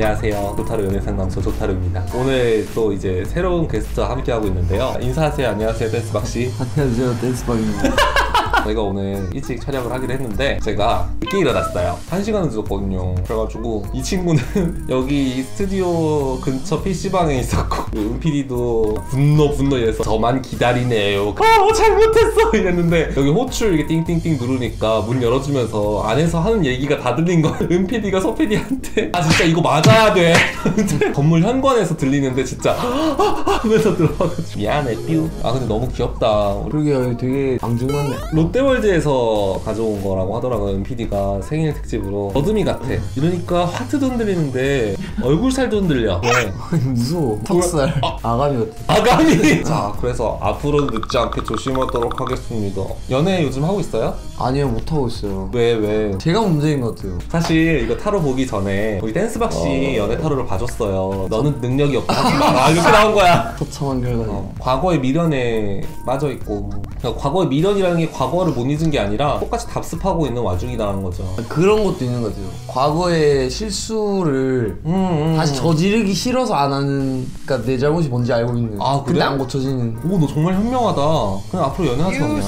안녕하세요. 조타로 연애상담소 조타로입니다. 오늘 또 이제 새로운 게스트와 함께하고 있는데요. 인사하세요. 안녕하세요. 댄스박씨. 안녕하세요 댄스방입니다 저희가 오늘 일찍 촬영을 하기로 했는데 제가 늦게 일어났어요. 한 시간은 늦었거든요. 그래가지고 이 친구는 여기 이 스튜디오 근처 PC방에 있었고 그 은PD도 분노 분노 이래서 저만 기다리네요. 아 잘못했어 이랬는데 여기 호출 이게 띵띵띵 누르니까 문 열어주면서 안에서 하는 얘기가 다 들린 거예요. 은PD가 소PD한테 아 진짜 이거 맞아야 돼. 건물 현관에서 들리는데 진짜 하면서 들어와가지고 미안해 뾰. 아 근데 너무 귀엽다. 그러게요 되게 앙증맞네 롯데월드에서 가져온 거라고 하더라고요 은PD가 생일 특집으로 어둠이 같아 이러니까 하트도 흔들리는데 얼굴 살도 흔들려 왜? 무서워 턱살 아 가미 같아 아가미! 자 그래서 앞으로도 늦지 않게 조심하도록 하겠습니다. 연애 요즘 하고 있어요? 아니요 못하고 있어요. 왜 왜? 제가 문제인 것 같아요. 사실 이거 타로 보기 전에 우리 댄스박씨 연애 타로를 봐줬어요. 너는 능력이 없다. 마라 이렇게 나온 거야. 처참한 결과네. 어, 과거의 미련에 빠져 있고. 그러니까 과거의 미련이라는 게 과거를 못 잊은 게 아니라 똑같이 답습하고 있는 와중이라는 거죠. 그런 것도 있는 것 같아요. 과거의 실수를 음, 음, 다시 음. 저지르기 싫어서 안 하는 그러니까 내 잘못이 뭔지 알고 있는 아, 근데? 안 고쳐지는 오, 너 정말 현명하다. 그냥 앞으로 연애하지 마 그냥.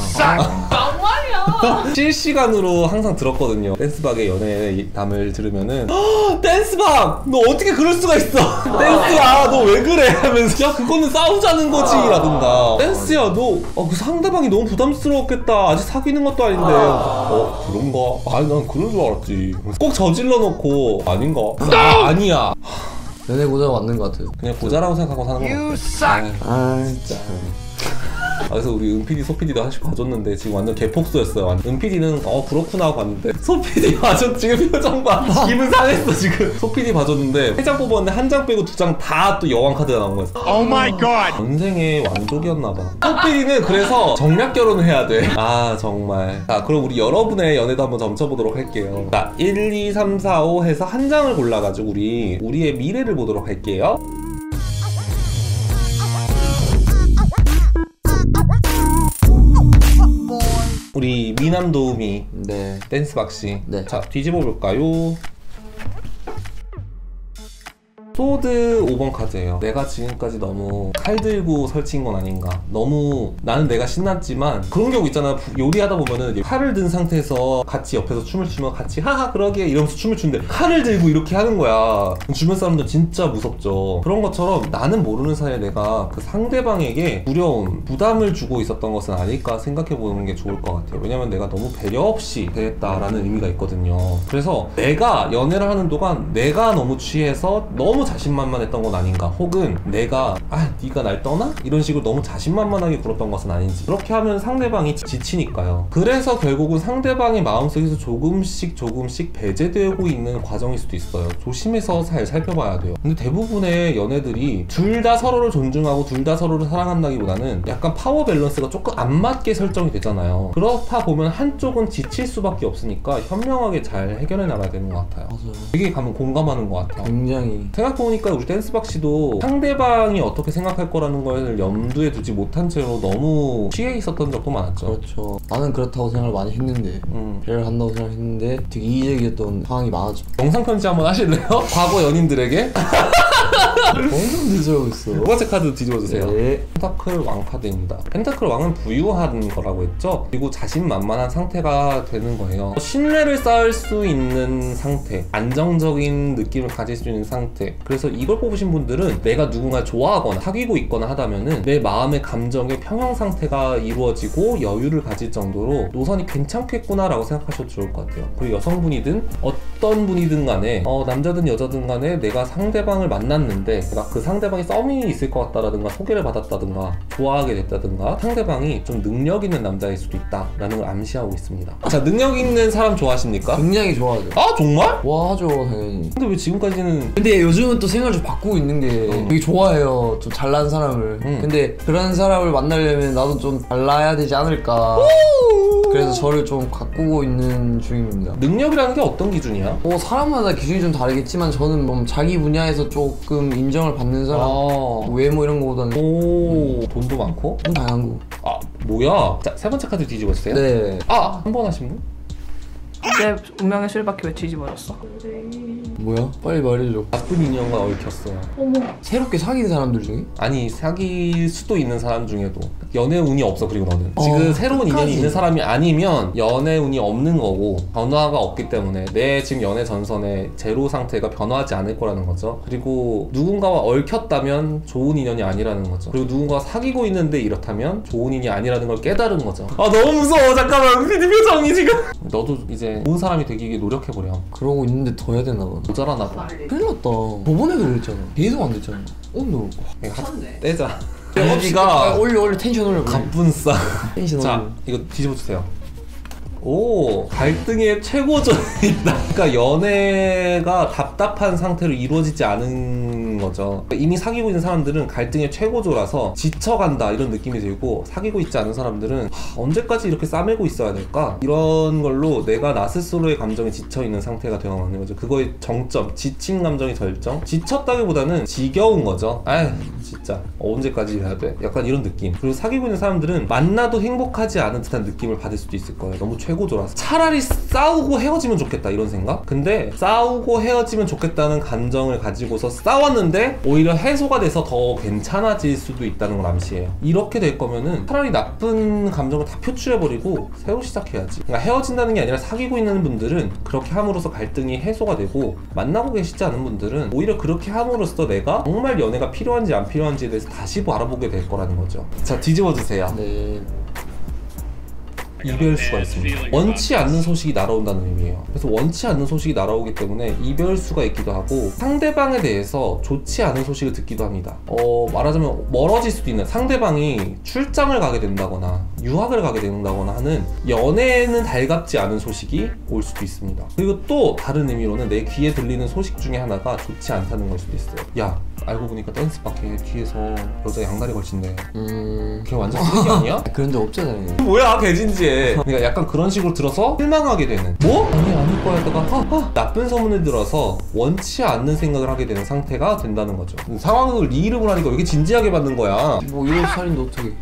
실시간으로 항상 들었거든요. 댄스박의 연애담을 들으면은 "헉, 댄스박! 너 어떻게 그럴 수가 있어? 댄스야, 너 왜 그래? 하면서 야, 그거는 싸우자는 거지 라든가 댄스야, 너그 상대방이 너무 부담스러웠겠다. 아직 사귀는 것도 아닌데. 어, 그런가? 아니, 난 그런 줄 알았지. 꼭 저질러 놓고 아닌가? 아, 아니야. 연애 고자가 맞는 것 같아요. 그냥 부자라고 생각하고 사는 건 어때? 아 진짜 아, 그래서 우리 은PD, 소PD도 하나씩 봐줬는데 지금 완전 개폭소였어요. 완전. 은PD는 어 그렇구나 하고 봤는데 소PD 봐줬 지금 표정 봐. 기분 상했어 지금. 소PD 봐줬는데 세 장 뽑았는데 한 장 빼고 두 장 다 또 여왕 카드가 나온 거였어. Oh my god! 전생의 완족이었나 봐. 소PD는 그래서 정략 결혼을 해야 돼. 아 정말. 자 그럼 우리 여러분의 연애도 한번 점쳐보도록 할게요. 자 1, 2, 3, 4, 5 해서 한 장을 골라가지고 우리 우리의 미래를 보도록 할게요. 우리 미남 도우미 네 댄스 박씨. 네. 자, 뒤집어 볼까요? 소드 5번 카드예요. 내가 지금까지 너무 칼 들고 설치인 건 아닌가. 너무 나는 내가 신났지만 그런 경우 있잖아. 부- 요리하다 보면은 칼을 든 상태에서 같이 옆에서 춤을 추면 같이 하하 그러게 이러면서 춤을 추는데 칼을 들고 이렇게 하는 거야. 주변 사람들 진짜 무섭죠. 그런 것처럼 나는 모르는 사이에 내가 그 상대방에게 두려움, 부담을 주고 있었던 것은 아닐까 생각해 보는 게 좋을 것 같아요. 왜냐면 내가 너무 배려 없이 대했다라는 의미가 있거든요. 그래서 내가 연애를 하는 동안 내가 너무 취해서 너무 자신만만했던 건 아닌가? 혹은 내가 아 네가 날 떠나? 이런 식으로 너무 자신만만하게 굴었던 것은 아닌지. 그렇게 하면 상대방이 지- 지치니까요. 그래서 결국은 상대방의 마음속에서 조금씩 조금씩 배제되고 있는 과정일 수도 있어요. 조심해서 잘 살펴봐야 돼요. 근데 대부분의 연애들이 둘 다 서로를 존중하고 둘 다 서로를 사랑한다기보다는 약간 파워 밸런스가 조금 안 맞게 설정이 되잖아요. 그렇다 보면 한쪽은 지칠 수밖에 없으니까 현명하게 잘 해결해 나가야 되는 것 같아요. 맞아요. 되게 가면 공감하는 것 같아요. 굉장히 생각해 보니까 우리 댄스박 씨도 상대방이 어떻게 생각할 거라는 걸 염두에 두지 못한 채로 너무 취해 있었던 적도 많았죠. 그렇죠 나는 그렇다고 생각을 많이 했는데 음. 배려를 한다고 생각했는데 되게 이의적이었던 상황이 많았죠 영상 편지 한번 하실래요? 과거 연인들에게? 엄청 늦어오고 있어 두 번째 카드 뒤집어주세요. 네. 펜타클 왕 카드입니다. 펜타클 왕은 부유한 거라고 했죠. 그리고 자신만만한 상태가 되는 거예요. 신뢰를 쌓을 수 있는 상태, 안정적인 느낌을 가질 수 있는 상태. 그래서 이걸 뽑으신 분들은 내가 누군가 좋아하거나 사귀고 있거나 하다면은 내 마음의 감정의 평형 상태가 이루어지고 여유를 가질 정도로 노선이 괜찮겠구나라고 생각하셔도 좋을 것 같아요. 그리고 여성분이든 어떤 분이든 간에 어, 남자든 여자든 간에 내가 상대방을 만났는데 내가 그 상대방이 썸이 있을 것 같다라든가 소개를 받았다든가 좋아하게 됐다든가 상대방이 좀 능력 있는 남자일 수도 있다라는 걸 암시하고 있습니다. 자 능력 있는 사람 좋아하십니까? 굉장히 좋아하죠 아 정말? 좋아하죠 당연히 근데 왜 지금까지는 근데 요즘은 또 생각을 좀 바꾸고 있는 게 어. 되게 좋아해요 좀 잘난 사람을 음. 근데 그런 사람을 만나려면 나도 좀 잘나야 되지 않을까 그래서 저를 좀 가꾸고 있는 중입니다 능력이라는 게 어떤 기준이야? 뭐 사람마다 기준이 좀 다르겠지만 저는 뭐 자기 분야에서 조금 인정을 받는 사람 아. 외모 이런 거보다는 오 돈도 많고? 좀 다양한 거 아 뭐야? 자 세 번째 카드 뒤집어 주세요. 네. 아 한 번 하신 분? 내 운명의 술바퀴 왜 뒤집어졌어? 뭐야? 빨리 말해줘. 나쁜 인연과 얽혔어요. 어머. 새롭게 사귀는 사람들 중에? 아니 사귈 수도 있는 사람 중에도 연애 운이 없어 그리고 너는 어, 지금 새로운 인연이 끝까지. 있는 사람이 아니면 연애 운이 없는 거고 변화가 없기 때문에 내 지금 연애 전선의 제로 상태가 변화하지 않을 거라는 거죠 그리고 누군가와 얽혔다면 좋은 인연이 아니라는 거죠 그리고 누군가와 사귀고 있는데 이렇다면 좋은 인연이 아니라는 걸 깨달은 거죠 아 너무 무서워 잠깐만 피디 표정이 지금 너도 이제 좋은 사람이 되기 위해 노력해보렴 그러고 있는데 더 해야 되나 봐. 모자라나 봐 큰일 났다. 저번에도 그랬잖아. 계속 안 됐잖아. 오늘. 떼자 아, 여기가 올려 올려 텐션 올려. 갑분싸 텐션 자, 올려. 이거 뒤집어 주세요. 오, 갈등의 최고점이 있다. 그러니까 연애가 답답한 상태로 이루어지지 않은 거죠. 이미 사귀고 있는 사람들은 갈등의 최고조라서 지쳐간다 이런 느낌이 들고 사귀고 있지 않은 사람들은 하, 언제까지 이렇게 싸매고 있어야 될까? 이런 걸로 내가 나 스스로의 감정에 지쳐 있는 상태가 되어가는 거죠. 그거의 정점, 지친 감정의 절정. 지쳤다기보다는 지겨운 거죠. 아휴, 진짜 언제까지 해야 돼? 약간 이런 느낌. 그리고 사귀고 있는 사람들은 만나도 행복하지 않은 듯한 느낌을 받을 수도 있을 거예요. 너무 최고조라서 차라리 싸우고 헤어지면 좋겠다 이런 생각. 근데 싸우고 헤어지면 좋겠다는 감정을 가지고서 싸웠는데 오히려 해소가 돼서 더 괜찮아질 수도 있다는 걸 암시해요. 이렇게 될 거면은 차라리 나쁜 감정을 다 표출해버리고 새로 시작해야지. 그러니까 헤어진다는 게 아니라 사귀고 있는 분들은 그렇게 함으로써 갈등이 해소가 되고 만나고 계시지 않은 분들은 오히려 그렇게 함으로써 내가 정말 연애가 필요한지 안 필요한지에 대해서 다시 알아보게 될 거라는 거죠. 자 뒤집어 주세요. 네. 이별수가 있습니다. 원치 않는 소식이 날아온다는 의미예요. 그래서 원치 않는 소식이 날아오기 때문에 이별수가 있기도 하고 상대방에 대해서 좋지 않은 소식을 듣기도 합니다. 어, 말하자면 멀어질 수도 있는 상대방이 출장을 가게 된다거나 유학을 가게 된다거나 하는 연애에는 달갑지 않은 소식이 올 수도 있습니다. 그리고 또 다른 의미로는 내 귀에 들리는 소식 중에 하나가 좋지 않다는 걸 수도 있어요. 야 알고 보니까 댄스 밖에 뒤에서 여자 양다리 걸친대. 음. 걔 완전 쓰레기 아니야? 그런 적 없잖아요. 뭐야 개진지에 그러니까 약간 그런 식으로 들어서 실망하게 되는 뭐? 아니 아닐 거야 하다가 하, 하. 나쁜 소문을 들어서 원치 않는 생각을 하게 되는 상태가 된다는 거죠 상황을 네 이름으로 하니까 왜 이렇게 진지하게 받는 거야 뭐 이런 살인도 어떻게?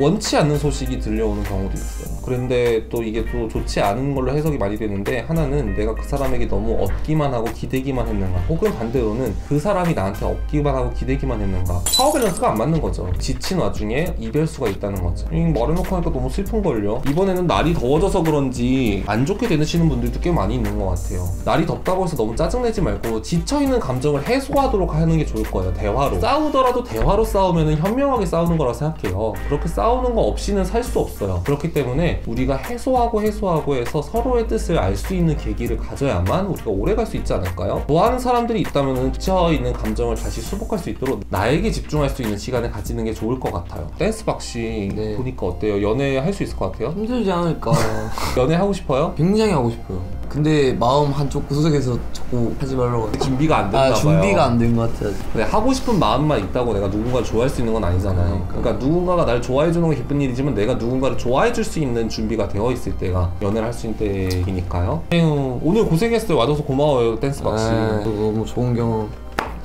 원치 않는 소식이 들려오는 경우도 있어요. 그런데 또 이게 또 좋지 않은 걸로 해석이 많이 되는데 하나는 내가 그 사람에게 너무 얻기만 하고 기대기만 했는가 혹은 반대로는 그 사람이 나한테 얻기만 하고 기대기만 했는가 파워 밸런스가 안 맞는 거죠. 지친 와중에 이별수가 있다는 거죠. 이 말해놓고 하니까 너무 슬픈걸요. 이번에는 날이 더워져서 그런지 안 좋게 되시는 분들도 꽤 많이 있는 것 같아요. 날이 덥다고 해서 너무 짜증내지 말고 지쳐있는 감정을 해소하도록 하는 게 좋을 거예요. 대화로. 싸우더라도 대화로 싸우면 현명하게 싸우는 거라 생각해요. 그렇게 싸우 는 거 없이는 살 수 없어요. 그렇기 때문에 우리가 해소하고 해소하고 해서 서로의 뜻을 알 수 있는 계기를 가져야만 우리가 오래 갈 수 있지 않을까요? 좋아하는 사람들이 있다면 지쳐 있는 감정을 다시 수복할 수 있도록 나에게 집중할 수 있는 시간을 가지는 게 좋을 것 같아요. 댄스박씨 네. 보니까 어때요? 연애 할 수 있을 것 같아요? 힘들지 않을까? 연애 하고 싶어요? 굉장히 하고 싶어요. 근데 마음 한쪽 구석에서 자꾸 하지 말라고. 준비가 안 됐나 아 봐요. 준비가 안 된 것 같아요. 근데 하고 싶은 마음만 있다고 내가 누군가를 좋아할 수 있는 건 아니잖아요. 그러니까. 그러니까 누군가가 날 좋아해 주는 건 기쁜 일이지만 내가 누군가를 좋아해 줄 수 있는 준비가 되어 있을 때가 연애를 할 수 있는 때이니까요. 에휴, 오늘 고생했어요. 와줘서 고마워요, 댄스 박씨. 아, 너무 좋은 경험.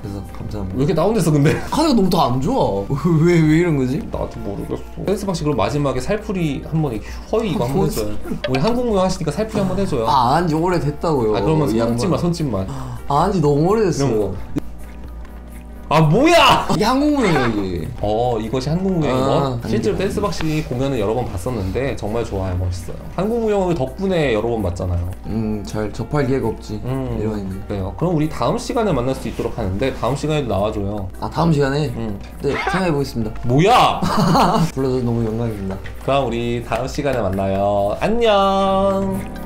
그래서 감사합니다. 왜 이렇게 다운됐어 근데? 카드가 너무 다 안 좋아. 왜 왜 이런 거지? 나도 모르겠어. 댄스 박 씨 그럼 마지막에 살풀이 한번 이렇게 허이 이거 한 번 해줘요. 우리 한국무용 하시니까 살풀이 한 번 해줘요. 아, 아 안지 오래 됐다고요. 그러면 이 손짓만. 손짓만 아 안지 너무 오래됐어. 이런 거. 아 뭐야? 이게 한국문이에요 이게. 어 이것이 한국 무용이건 아, 실제로 아닙니다. 댄스 박씨 공연을 여러 번 봤었는데 정말 좋아요 멋있어요 한국 무용을 덕분에 여러 번 봤잖아요 음잘 접할 기회가 없지. 음. 이런 있는. 그래요 그럼 우리 다음 시간에 만날 수 있도록 하는데 다음 시간에도 나와줘요 아 다음 시간에 음. 네 생각해 보겠습니다. 뭐야 불러줘서 너무 영광입니다. 그럼 우리 다음 시간에 만나요 안녕